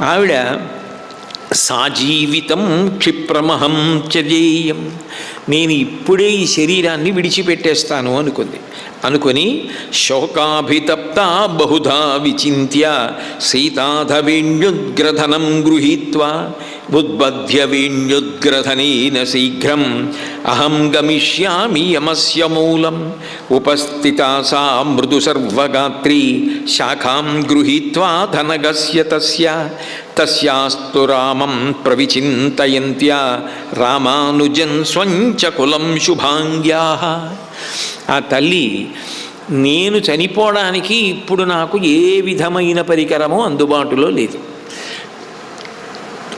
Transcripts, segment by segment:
ఆవిడ సాజీవితం క్షిప్రమహం చజేయం నేను ఇప్పుడే ఈ శరీరాన్ని విడిచిపెట్టేస్తాను అనుకుంది. అనుకొని శోకాభితప్త బహుధా విచింత్య సీతాధవేణ్యుద్గ్రథనం గృహీత్వా. ఉద్బధ్య శీఘ్రం అహం గమిష్యామి యమస్య మూలం ఉపస్థితా సా మృదు సర్వగాత్రీ శాఖాం గృహీత్వా ధనగస్య తస్య తస్యాస్తు రామం ప్రవిచింతయంత్యా రామానుజన్ స్వంచ కులం శుభాంగ్యా. ఆ తల్లి నేను చనిపోవడానికి ఇప్పుడు నాకు ఏ విధమైన పరికరమో అందుబాటులో లేదు.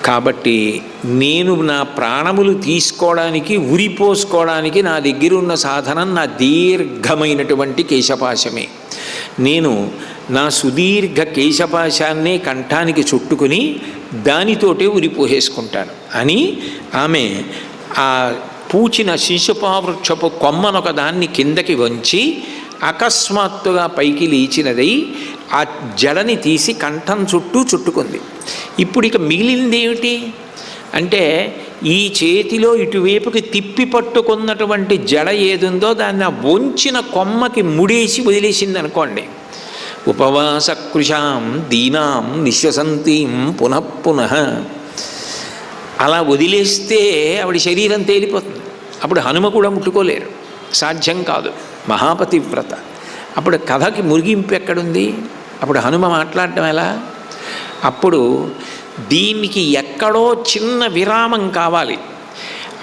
కాబట్టి నేను నా ప్రాణములు తీసుకోవడానికి ఉరిపోసుకోవడానికి నా దగ్గర ఉన్న సాధనం నా దీర్ఘమైనటువంటి కేశపాశమే. నేను నా సుదీర్ఘ కేశపాశాన్నే కంఠానికి చుట్టుకుని దానితోటే ఉరిపోసేసుకుంటాను. అని ఆమె ఆ పూచిన శిశుపావృక్షపు కొమ్మనొక దాన్ని కిందకి వంచి అకస్మాత్తుగా పైకి లేచినదై ఆ జడని తీసి కంఠం చుట్టూ చుట్టుకుంది. ఇప్పుడు ఇక మిగిలిందేమిటి? అంటే ఈ చేతిలో ఇటువైపుకి తిప్పి పట్టుకున్నటువంటి జడ ఏదుందో దాన్ని ఆ వంచిన కొమ్మకి ముడేసి వదిలేసింది అనుకోండి ఉపవాసకృషాం దీనాం నిశ్వసంతీం పునఃపునః అలా వదిలేస్తే ఆవిడ శరీరం తేలిపోతుంది. అప్పుడు హనుమ కూడా ముట్టుకోలేరు. సాధ్యం కాదు. మహాపతివ్రత. అప్పుడు కథకి మురిగింపు ఎక్కడుంది? అప్పుడు హనుమ మాట్లాడటం ఎలా? అప్పుడు దీనికి ఎక్కడో చిన్న విరామం కావాలి.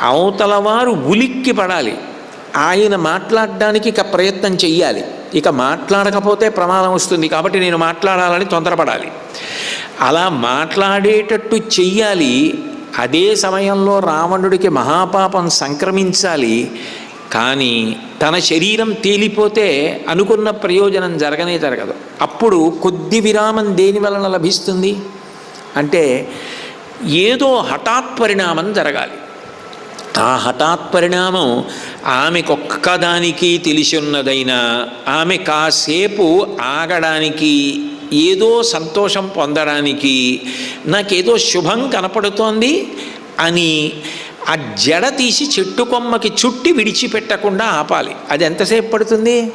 అవతలవారు ఉలిక్కి పడాలి. ఆయన మాట్లాడడానికి ఇక ప్రయత్నం చెయ్యాలి. ఇక మాట్లాడకపోతే ప్రమాదం వస్తుంది కాబట్టి నేను మాట్లాడాలని తొందరపడాలి. అలా మాట్లాడేటట్టు చెయ్యాలి. అదే సమయంలో రావణుడికి మహాపాపం సంక్రమించాలి. కానీ తన శరీరం తేలిపోతే అనుకున్న ప్రయోజనం జరగనే జరగదు. అప్పుడు కొద్ది విరామం దేని వలన లభిస్తుంది? అంటే ఏదో హఠాత్ పరిణామం జరగాలి. ఆ హఠాత్ పరిణామం ఆమెకొక్కదానికి తెలిసి ఉన్నదైనా ఆమె కాసేపు ఆగడానికి ఏదో సంతోషం పొందడానికి నాకేదో శుభం కనపడుతోంది అని ఆ జడ తీసి చెట్టు కొమ్మకి చుట్టి విడిచిపెట్టకుండా ఆపాలి. అది ఎంతసేపు పడుతుంది?